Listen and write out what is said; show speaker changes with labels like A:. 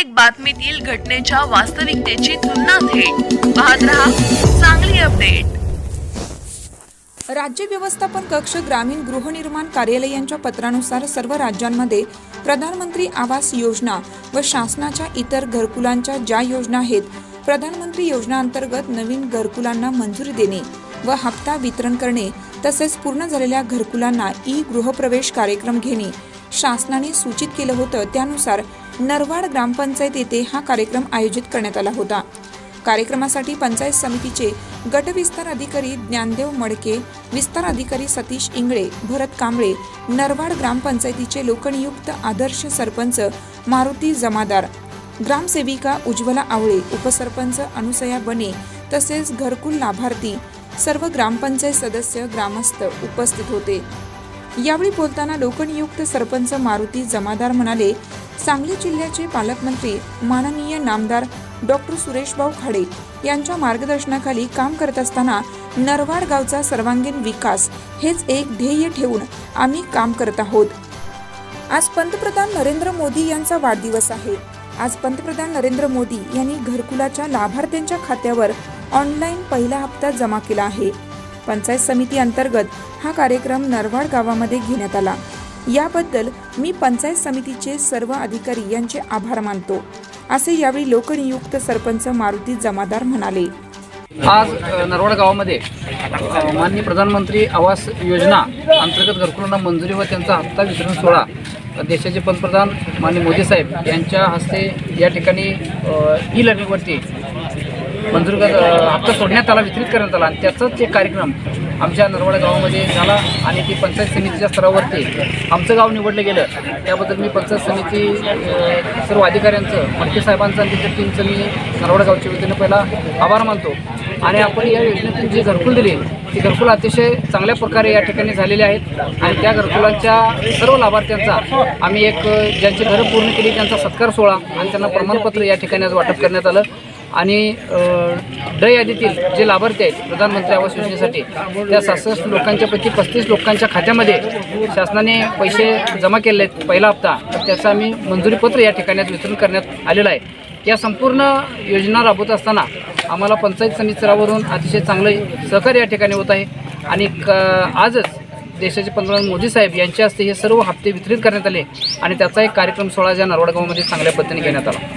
A: प्रत्येक बातमीतील घटनेच्या वास्तविकतेची तुलना थेट. पाहत रहा चांगली अपडेट.
B: राज्य व्यवस्थापन कक्ष ग्रामीण गृहनिर्माण कार्यालयांच्या पत्रानुसार सर्व राज्यांमध्ये प्रधानमंत्री आवास योजना व शासनाच्या इतर घरकुलांच्या ज्या योजना आहेत प्रधानमंत्री योजना अंतर्गत नवीन घरकुलांना मंजुरी देणे व हप्ता वितरण करणे तसेच पूर्ण झालेल्या घरकुलांना ई गृहप्रवेश कार्यक्रम घेणे शासनाने सूचित केलं होतं त्यानुसार नरवाड ग्रामपंचायत येथे हा कार्यक्रम आयोजित करण्यात आला होता. कार्यक्रमासाठी पंचायत समितीचे गटविस्तार अधिकारी ज्ञानदेव मडके विस्तार अधिकारी सतीश इंगळे भरत कांबळे नरवाड ग्रामपंचायतीचे लोकनियुक्त आदर्श सरपंच मारुती जमादार ग्रामसेविका उज्ज्वला आवळे उपसरपंच अनुसया बने तसेच घरकुल लाभार्थी सर्व ग्रामपंचायत सदस्य ग्रामस्थ उपस्थित होते. यावेळी बोलताना लोकनियुक्त सरपंच मारुती जमादार म्हणाले सांगली जिल्ह्याचे पालकमंत्री माननीय नामदार डॉक्टर सुरेशभाऊ खाडे यांच्या मार्गदर्शनाखाली काम करत असताना नरवाड गावचा सर्वांगीण विकास हेच एक ध्येय ठेवून आम्ही काम करत आहोत. आज पंतप्रधान नरेंद्र मोदी यांचा वाढदिवस आहे. आज पंतप्रधान नरेंद्र मोदी यांनी घरकुलाच्या लाभार्थ्यांच्या खात्यावर ऑनलाईन पहिला हप्ता जमा केला आहे. पंचायत समिती अंतर्गत हा कार्यक्रम नरवाड गावामध्ये घेण्यात आला. याबद्दल मी पंचायत समितीचे सर्व अधिकारी यांचे आभार मानतो. असे यावेळी लोकनियुक्त सरपंच मारुती जमादार म्हणाले.
C: आज नरवाड गावामध्ये माननीय प्रधानमंत्री आवास योजना अंतर्गत घरकुलांना मंजुरी व त्यांचा हप्ता वितरण सोहळा देशाचे पंतप्रधान माननीय मोदी साहेब यांच्या हस्ते या ठिकाणी ई लर्निंगवरती मंजूर हप्ता सोडण्यात आला वितरित करण्यात आला. आणि त्याचाच एक कार्यक्रम आमच्या नरवाडा गावामध्ये झाला आणि ती पंचायत समितीच्या स्तरावरती आमचं गाव निवडलं गेलं. त्याबद्दल मी पंचायत समिती सर्व अधिकाऱ्यांचं मडके साहेबांचं आणि त्याच्या टीमचं मी नरवाड गावच्या वतीनं पहिला आभार मानतो. आणि आपण या योजनेतून जी घरकुल दिली ती घरकुल अतिशय चांगल्या प्रकारे या ठिकाणी झालेली आहेत. आणि त्या घरकुलांच्या सर्व लाभार्थ्यांचा आम्ही एक ज्यांची घरं पूर्ण केली त्यांचा सत्कार सोहळा आणि त्यांना प्रमाणपत्र या ठिकाणी आज वाटप करण्यात आलं. आणि ड यादीतील जे लाभार्थी आहेत प्रधानमंत्री आवास योजनेसाठी त्या सहासष्ट लोकांच्यापैकी पस्तीस लोकांच्या खात्यामध्ये शासनाने पैसे जमा केले आहेत पहिला हप्ता. तर त्याचं आम्ही मंजुरीपत्र या ठिकाणी वितरण करण्यात आलेलं आहे. या संपूर्ण योजना राबवत असताना आम्हाला पंचायत समिती स्तरावरून अतिशय चांगलं सहकार्य या ठिकाणी होत आहे. आणि क आजच देशाचे पंतप्रधान मोदी साहेब यांच्या हस्ते हे सर्व हप्ते वितरित करण्यात आले आणि त्याचा एक कार्यक्रम सोहळा ज्या नरवाड गावामध्ये चांगल्या पद्धतीने घेण्यात आला.